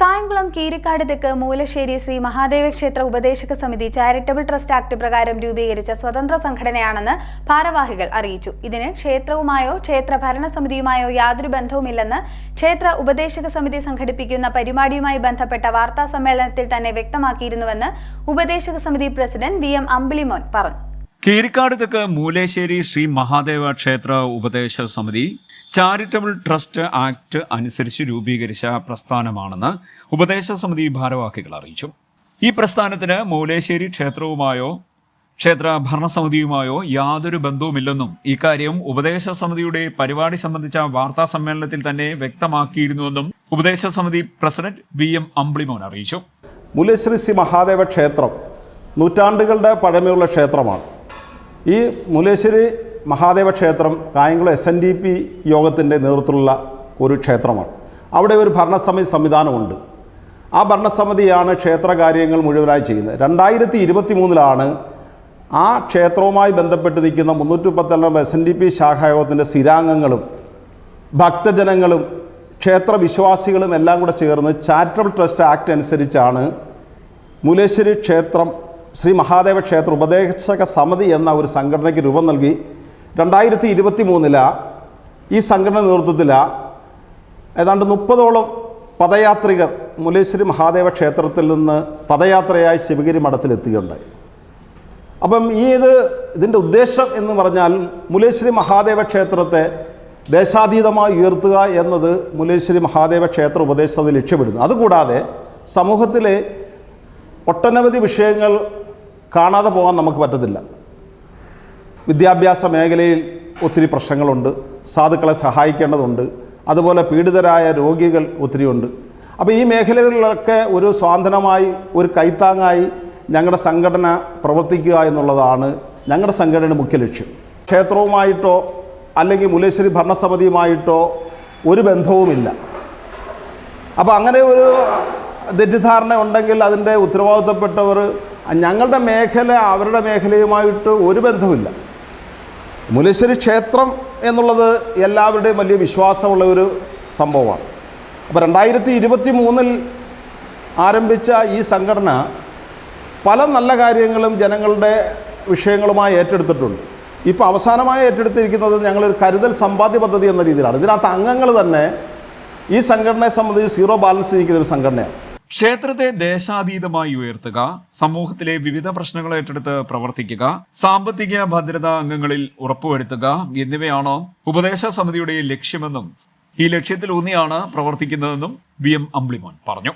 കായംകുളം കീരിക്കാട് തെക്ക് മൂലശ്ശേരി ശ്രീ മഹാദേവ ക്ഷേത്ര ഉപദേശക സമിതി ചാരിറ്റബിൾ ട്രസ്റ്റ് ആക്ട് പ്രകാരം രൂപീകരിച്ച സ്വതന്ത്ര സംഘടനയാണെന്ന് ഭാരവാഹികൾ അറിയിച്ചു. ഇതിന് ക്ഷേത്രവുമായോ ക്ഷേത്ര ഭരണസമിതിയുമായോ യാതൊരു ബന്ധവുമില്ലെന്ന് ക്ഷേത്ര ഉപദേശക സമിതി സംഘടിപ്പിക്കുന്ന പരിപാടിയുമായി ബന്ധപ്പെട്ട വാർത്താ സമ്മേളനത്തിൽ തന്നെ വ്യക്തമാക്കിയിരുന്നുവെന്ന് ഉപദേശക സമിതി പ്രസിഡന്റ് വി എം അമ്പിളിമോൻ പറഞ്ഞു. കീരിക്കാട് തെക്ക് മൂലേശ്ശേരി ശ്രീ മഹാദേവ ക്ഷേത്ര ഉപദേശ സമിതി ചാരിറ്റബിൾ ട്രസ്റ്റ് ആക്ട് അനുസരിച്ച് രൂപീകരിച്ച പ്രസ്ഥാനമാണെന്ന് ഉപദേശ സമിതി ഭാരവാഹികൾ അറിയിച്ചു. ഈ പ്രസ്ഥാനത്തിന് മൂലേശ്ശേരി ക്ഷേത്രവുമായോ ക്ഷേത്ര ഭരണസമിതിയുമായോ യാതൊരു ബന്ധവുമില്ലെന്നും ഇക്കാര്യം ഉപദേശ സമിതിയുടെ പരിപാടി സംബന്ധിച്ച വാർത്താ സമ്മേളനത്തിൽ തന്നെ വ്യക്തമാക്കിയിരുന്നുവെന്നും ഉപദേശ സമിതി പ്രസിഡന്റ് വി എം അമ്പിളിമോൻ അറിയിച്ചു. മൂലേശ്വരി ശ്രീ മഹാദേവ ക്ഷേത്രം നൂറ്റാണ്ടുകളുടെ പഴമയുള്ള ക്ഷേത്രമാണ്. ഈ മുല്ലശ്ശേരി മഹാദേവ ക്ഷേത്രം Kayamkulam S N D P യോഗത്തിന്റെ നേതൃത്വത്തിലുള്ള ഒരു ക്ഷേത്രമാണ്. അവിടെ ഒരു ഭരണസമിതി സംവിധാനമുണ്ട്. ആ ഭരണസമിതിയാണ് ക്ഷേത്രകാര്യങ്ങൾ മുഴുവനായി ചെയ്യുന്നത്. രണ്ടായിരത്തി ഇരുപത്തി മൂന്നിലാണ് ആ ക്ഷേത്രവുമായി ബന്ധപ്പെട്ട് നിൽക്കുന്ന മുന്നൂറ്റി മുപ്പത്തെണ്ണം എസ് എൻ ഡി പി ശാഖായോഗത്തിന്റെ സ്ഥിരാംഗങ്ങളും ഭക്തജനങ്ങളും ക്ഷേത്ര വിശ്വാസികളും എല്ലാം കൂടെ ചേർന്ന് ചാരിറ്റബിൾ ട്രസ്റ്റ് ആക്ട് അനുസരിച്ചാണ് മുലേശ്വരി ക്ഷേത്രം ശ്രീ മഹാദേവ ക്ഷേത്ര ഉപദേശക സമിതി എന്ന ഒരു സംഘടനയ്ക്ക് രൂപം നൽകി. രണ്ടായിരത്തി ഇരുപത്തി മൂന്നില ഈ സംഘടന നേതൃത്വത്തിൽ ഏതാണ്ട് മുപ്പതോളം പദയാത്രികർ മുലേശ്വരി മഹാദേവ ക്ഷേത്രത്തിൽ നിന്ന് പദയാത്രയായി ശിവഗിരി മഠത്തിലെത്തുകയുണ്ടായി. അപ്പം ഈ ഇത് ഇതിന്റെ ഉദ്ദേശം എന്ന് പറഞ്ഞാൽ മുലേശ്വരി മഹാദേവ ക്ഷേത്രത്തെ ദേശാതീതമായി ഉയർത്തുക എന്നത് മുലേശ്വരി മഹാദേവ ക്ഷേത്ര ഉപദേശത്തിൽ ലക്ഷ്യമിടുന്നു. അതുകൂടാതെ സമൂഹത്തിലെ ഒട്ടനവധി വിഷയങ്ങൾ കാണാതെ പോകാൻ നമുക്ക് പറ്റത്തില്ല. വിദ്യാഭ്യാസ മേഖലയിൽ ഒത്തിരി പ്രശ്നങ്ങളുണ്ട്. സാധുക്കളെ സഹായിക്കേണ്ടതുണ്ട്. അതുപോലെ പീഡിതരായ രോഗികൾ ഒത്തിരിയുണ്ട്. അപ്പോൾ ഈ മേഖലകളിലൊക്കെ ഒരു സ്വാന്തനമായി ഒരു കൈത്താങ്ങായി ഞങ്ങളുടെ സംഘടന പ്രവർത്തിക്കുക എന്നുള്ളതാണ് ഞങ്ങളുടെ സംഘടനയുടെ മുഖ്യ ലക്ഷ്യം. ക്ഷേത്രവുമായിട്ടോ അല്ലെങ്കിൽ മുലേശ്വരി ഭരണസമിതിയുമായിട്ടോ ഒരു ബന്ധവുമില്ല. അപ്പോൾ അങ്ങനെ ഒരു തെറ്റിദ്ധാരണ ഉണ്ടെങ്കിൽ അതിന്റെ ഉത്തരവാദിത്തപ്പെട്ടവർ ഞങ്ങളുടെ മേഖല അവരുടെ മേഖലയുമായിട്ട് ഒരു ബന്ധവുമില്ല. മുലേശ്വരി ക്ഷേത്രം എന്നുള്ളത് എല്ലാവരുടെയും വലിയ വിശ്വാസമുള്ള ഒരു സംഭവമാണ്. അപ്പോൾ രണ്ടായിരത്തി ഇരുപത്തി മൂന്നിൽ ആരംഭിച്ച ഈ സംഘടന പല നല്ല കാര്യങ്ങളും ജനങ്ങളുടെ വിഷയങ്ങളുമായി ഏറ്റെടുത്തിട്ടുണ്ട്. ഇപ്പോൾ അവസാനമായി ഏറ്റെടുത്തിരിക്കുന്നത് ഞങ്ങളൊരു കരുതൽ സമ്പാദ്യ പദ്ധതി എന്ന രീതിയിലാണ്. ഇതിനകത്ത് അംഗങ്ങൾ തന്നെ ഈ സംഘടനയെ സംബന്ധിച്ച് സീറോ ബാലൻസ് ഇരിക്കുന്ന ഒരു സംഘടനയാണ്. ക്ഷേത്രത്തെ ദേശാതീതമായി ഉയർത്തുക സമൂഹത്തിലെ വിവിധ പ്രശ്നങ്ങൾ ഏറ്റെടുത്ത് പ്രവർത്തിക്കുക സാമ്പത്തിക ഭദ്രതാ അംഗങ്ങളിൽ ഉറപ്പുവരുത്തുക എന്നിവയാണ് ഉപദേശ സമിതിയുടെ ലക്ഷ്യമെന്നും ഈ ലക്ഷ്യത്തിൽ ഊന്നിയാണ് പ്രവർത്തിക്കുന്നതെന്നും വി എം അംബ്ലിമോൻ പറഞ്ഞു.